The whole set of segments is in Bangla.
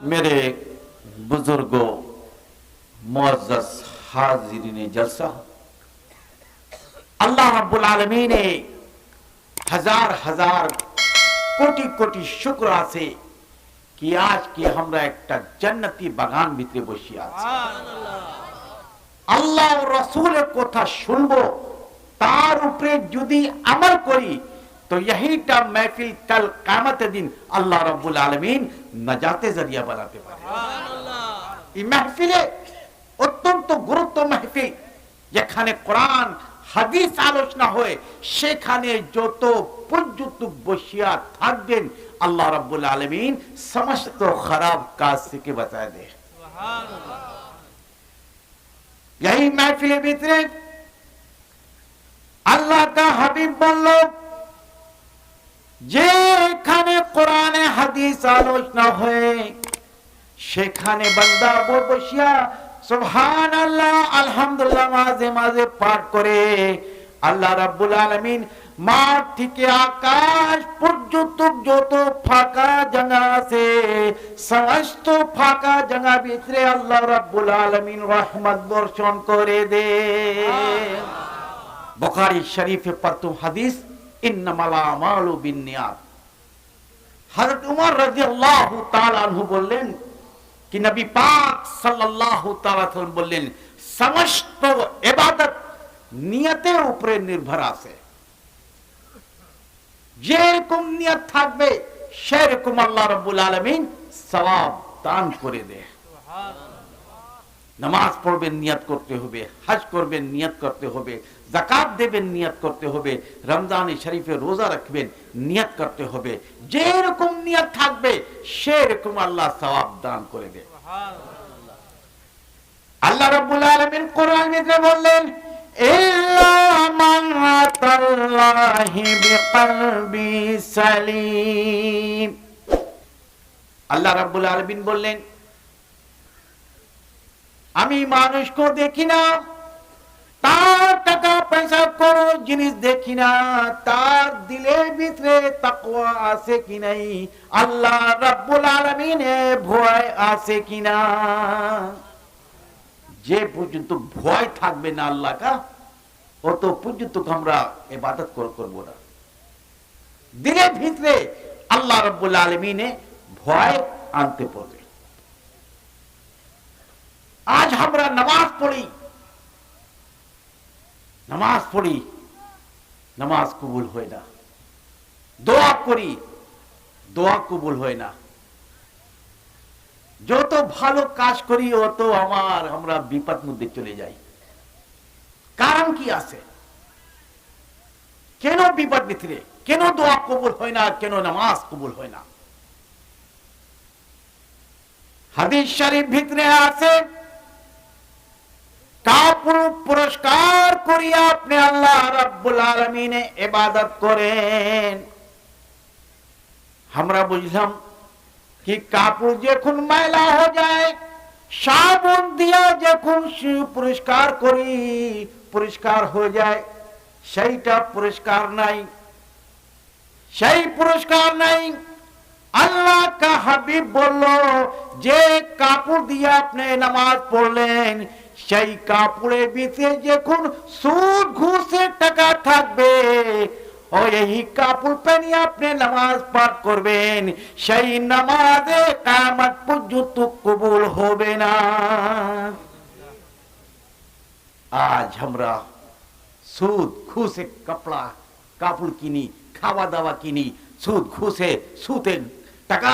मेरे बुजुर्गों मुअज्जज हाजिरीन जलसा আল্লাহ রাব্বুল আলমিনে হাজার হাজার কোটি কোটি শুক্র আছে কি আজ কি আমরা একটা জান্নাতি বাগান ভিতরে বসে আছি আল্লাহ ও রসুলের কথা শুনবো তার উপরে যদি আমল করি তো এইটা टर्म কাল कल দিন আল্লাহ রব্বুল আলমিন आलमीन জরিয়া বানাতে পারে। এই মাহফিলে অত্যন্ত গুরুত্ব মাহফিল। যেখানে কোরআন হাদিস আলোচনা হয়ে সেখানে যত পর্যন্ত বসিয়া থাকবেন আল্লাহ রব্বুল আলমিন সমস্ত খারাপ কাজ থেকে বাঁচা দে এই মাহফিলের ভিতরে আল্লাহ তা হাবিব বলল যেখানে কোরআনে হাদিস আলোচনা হয়ে সেখানে বান্দা বসিয়া সুবহান আল্লাহ আলহামদুলিল্লাহ মাঝে মাঝে পাঠ করে। আল্লাহ রাব্বুল আলামিন মাঠ থেকে আকাশ পর্যন্ত যত ফাঁকা জায়গা আছে সমস্ত ফাঁকা জায়গা ভিতরে আল্লাহ রাব্বুল আলামিন রহমত বর্ষণ করে দে। বুখারী শরীফে পড়তুম হাদিস বললেন কি নবী পাক বললেন সমস্ত নিয়তের উপরে নির্ভর আছে। যেরকম নিয়ত থাকবে সেরকম আল্লাহ রাব্বুল আলামিন সওয়াব দান করে দেয় নামাজ পড়বেন নিয়ত করতে হবে হাজ করবেন নিয়ত করতে হবে। জাকাত দেবেন নিয়ত করতে হবে। রমজানে শরীফে রোজা রাখবেন নিয়ত করতে হবে। যেরকম নিয়ত থাকবে সেরকম আল্লাহ সওয়াব দান করে দেবে আল্লাহ রাব্বুল আলামিন কোরআন বললেন ইল্লা মান আতাল্লাহি বিকলবি সালিম। আল্লাহ রাব্বুল আলামিন বললেন আমি মানুষকে দেখি না তার পয়সা কোনো জিনিস দেখি না। তার ভিতরে তাকওয়া আছে কি নাই? আল্লাহ আলামিনে ভয় আছে কিনা যে পর্যন্ত ভয় থাকবে না আল্লাহ কা অত পর্যন্ত আমরা ইবাদত করব না। দিলের ভিতরে আল্লাহ রাব্বুল আলামিনে ভয় আনতে পারবে আজ আমরা নামাজ পড়ি নামাজ পড়ি, নামাজ কবুল হয় না। দোয়া করি, দোয়া কবুল হয় না। যত ভালো কাজ করি, অত আমার, আমরা বিপদ মধ্যে চলে যাই। কারণ কি আছে? কেন বিপদ ভিতরে? কেন দোয়া কবুল হয় না, কেন নামাজ কবুল হয় না? হাদিস শরীফ ভিতরে আছে পুরস্কার করিয়া আপনি আল্লাহ রাব্বুল আলমিনে ইবাদত করেন। আমরা বুঝলাম কি কাপড় যখন হয়ে যায় দিয়া যখন পরিষ্কার করি পরিষ্কার হয়ে যায়, সেইটা পুরস্কার নাই। সেই পুরস্কার নাই। আল্লাহ কা হাবিব বলল, যে কাপড় দিয়ে আপনি নামাজ পড়লেন সেই কাপড়ের ভিতরে যখন সুদ, ঘুষের টাকা থাকবে ও এই কাপড় পেনি আপনি নামাজ পাঠ করবেন। সেই নামাজে কামাত পর্যন্ত কবুল হবে না। আজ আমরা সুদ ঘুষে কাপড়া, কাপড় কিনি, খাওয়া দাওয়া কিনি, সুদ, ঘুষে সুতে টাকা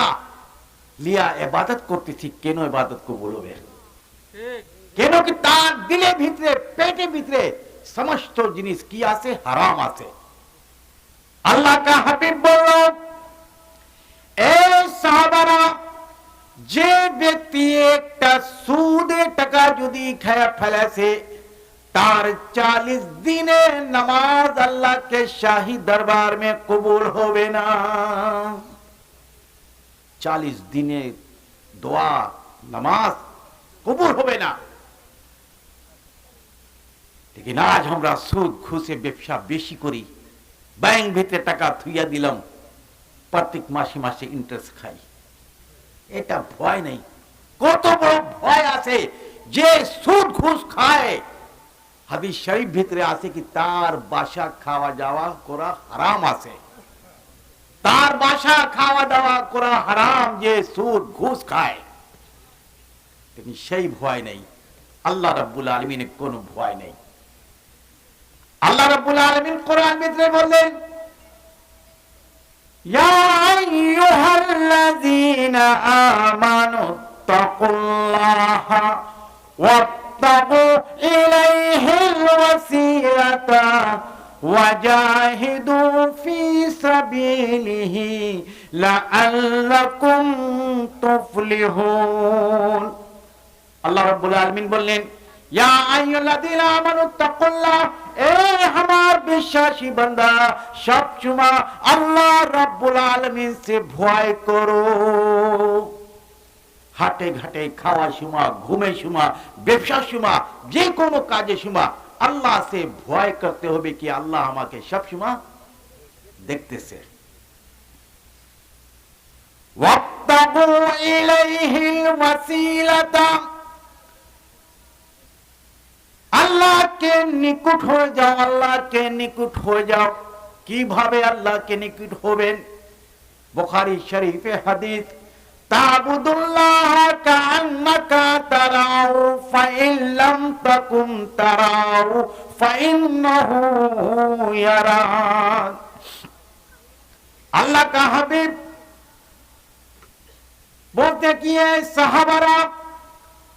লিয়া এবাদত করতেছি, কেন এবাদত কবুল হবে? কেন কি তার দিলে ভিতরে পেটে ভিতরে সমস্ত জিনিস কি আছে? হারাম আছে। আল্লাহ কা হাবিব বলল যে ব্যক্তি একটা সুদে টাকা যদি খায়া ফেলেছে, তার চালিশ দিনে নামাজ আল্লাহকে শাহী দরবার মে কবুল হবে না। চালিশ দিনে দোয়া, নামাজ কবুল হবে না। কিন্তু আজ আমরা সুদ, ঘুষে, ব্যবসা বেশি করি। ব্যাংক ভিতরে টাকা থুইয়া দিলাম, প্রত্যেক মাসে মাসে ইন্টারেস্ট খাই। এটা ভয় নেই। কত বড় ভয় আছে, যে সুদ, ঘুষ খায়। হাদিস শরীফ ভিতরে আছে কি, তার বাসা খাওয়া যাওয়া করা হারাম আছে। তার বাসা খাওয়া দাওয়া করা হারাম, যে সুদ, ঘুষ খায়। তিনি সেই ভয় নেই। আল্লাহ রাবুল আলমিনের কোনো ভয় নেই। আল্লাহ রাব্বুল আলমিন কোরআন ভিতরে বললেন يا أيها الذين آمنوا اتقوا الله وابتغوا إليه الوسيلة وجاهدوا في سبيله لعلكم تفلحون আল্লাহ রাব্বুল আলামিন বললেন হাটে ঘাটে, খাওয়া সুমা ঘুমে সুমা ব্যবসা সুমা যে কোনো কাজে সীমা আল্লাহ সে ভয় করতে হবে কি আল্লাহ আমাকে সব সুমা দেখতেছে। ওয়াক্তাবু ইলাইহিল ওয়াসিলাতা। আল্লাহকে নিকুট হয়ে যাও, আল্লাহকে নিকুট হয়ে যাও। কীভাবে আল্লাহকে নিকুট হবেন? বুখারী শরীফে হাদিস, তাবুদুল্লাহ কান্নাকা তারাউ, ফাইন লাম তাকুন তারাউ, ফাইন্নাহু ইয়ারাক আল্লাহ কা হাবিব বলতে গিয়ে সাহাবারা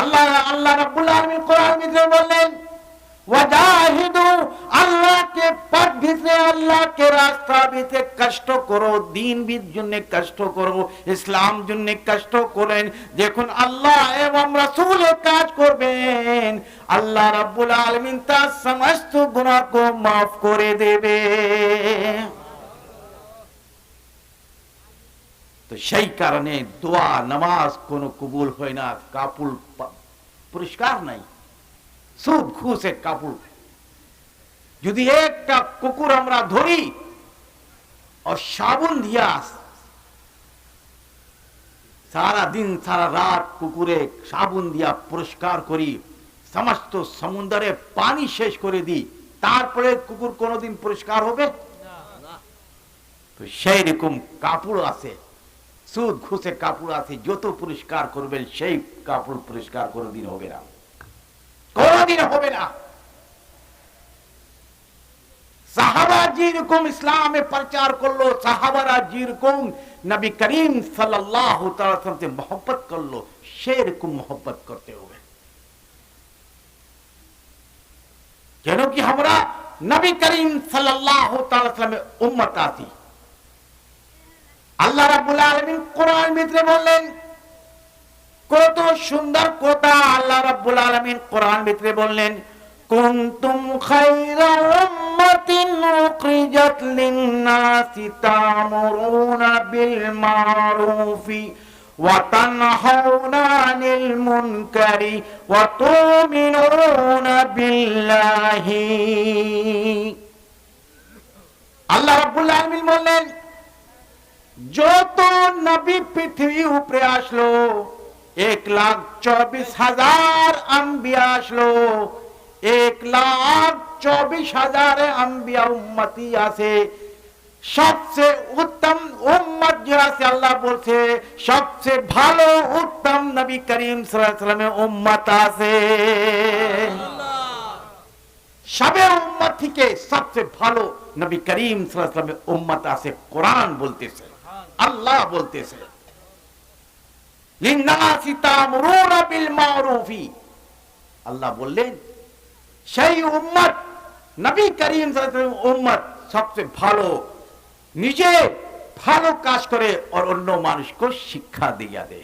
আল্লাহ আল্লাহ রাব্বুল আলামিন কোরআন বললেন, ওয়াজাহিদু, আল্লাহকে পথ ভিতরে আল্লাহকে রাস্তা ভিতরে কষ্ট করো দিন বিদ জন্য কষ্ট করো, ইসলাম জন্য কষ্ট করেন দেখুন আল্লাহ এবং রাসূলের কাজ করবেন, আল্লাহ রাব্বুল আলামিন তার সমস্ত গুনাহকে মাফ করে দেবে। তো সেই কারণে দোয়া নামাজ কোনো কবুল হয় না কাপুল পরিষ্কার নাই। সুদ ঘুষে কাপুল যদি একটা কুকুর আমরা ধরি ও সাবুন দিয়া সারা দিন সারা রাত কুকুরে সাবুন দিয়া পরিষ্কার করি সমস্ত সমুদ্রে পানি শেষ করে দিই তারপরে কুকুর কোনোদিন পরিষ্কার হবে? তো সেই রকম কাপড় আছে। সুদ ঘুষে কাপড় আছে, যত পরিষ্কার করবেন, সেই কাপড় পরিষ্কার কোনোদিন হবে না। কোনোদিন হবে না। আল্লাহ আলামিন কোরআন ভিতরে বললেন, কত সুন্দর কথা আল্লাহ রাব্বুল আলামিন কোরআন ভিতরে বললেন, কুনতুম খায়রা উম্মাতিন উখরিজাত তা'মুরুনা বিল মা'রুফি ওয়া তানহাউনা আনিল মুনকারি ওয়া তু'মিনুনা বিল্লাহি। আল্লাহ রাব্বুল আলামিন বললেন যত নবী পৃথিবী উপরে আসলো এক লাখ চব্বিশ হাজার আম্বিয়া আসলো এক লাখ চব্বিশ হাজার আম্বিয়া উম্মতি আছে সবচেয়ে উত্তম উম্মত যে আছে আল্লাহ বলছে সবচেয়ে ভালো উত্তম নবী করিম সাল্লামের উম্মত আছে সবের উম্মত থেকে সবচেয়ে ভালো নবী করিম সাল্লামের উম্মত আছে কোরআন বলতেছে আল্লাহ বলতেছে লিন্নাসি তা'মুরুনা বিল মা'রুফি আল্লাহ বললেন সেই উম্মত নবী করিম সাল্লাল্লাহু আলাইহি উম্মত সবচেয়ে ভালো নিজে ভালো কাজ করে और অন্য মানুষ को শিক্ষা দিয়া দে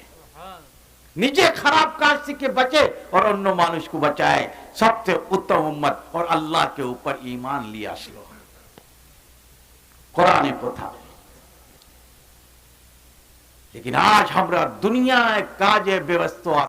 নিজে খারাপ কাজ থেকে बचे और অন্য মানুষ को बचाए सबसे उत्तम उम्मत और अल्लाह के ऊपर ईमान लिया আসলো কোরআনে কথা लेकिन आज हमारा दुनिया काजे व्यवस्था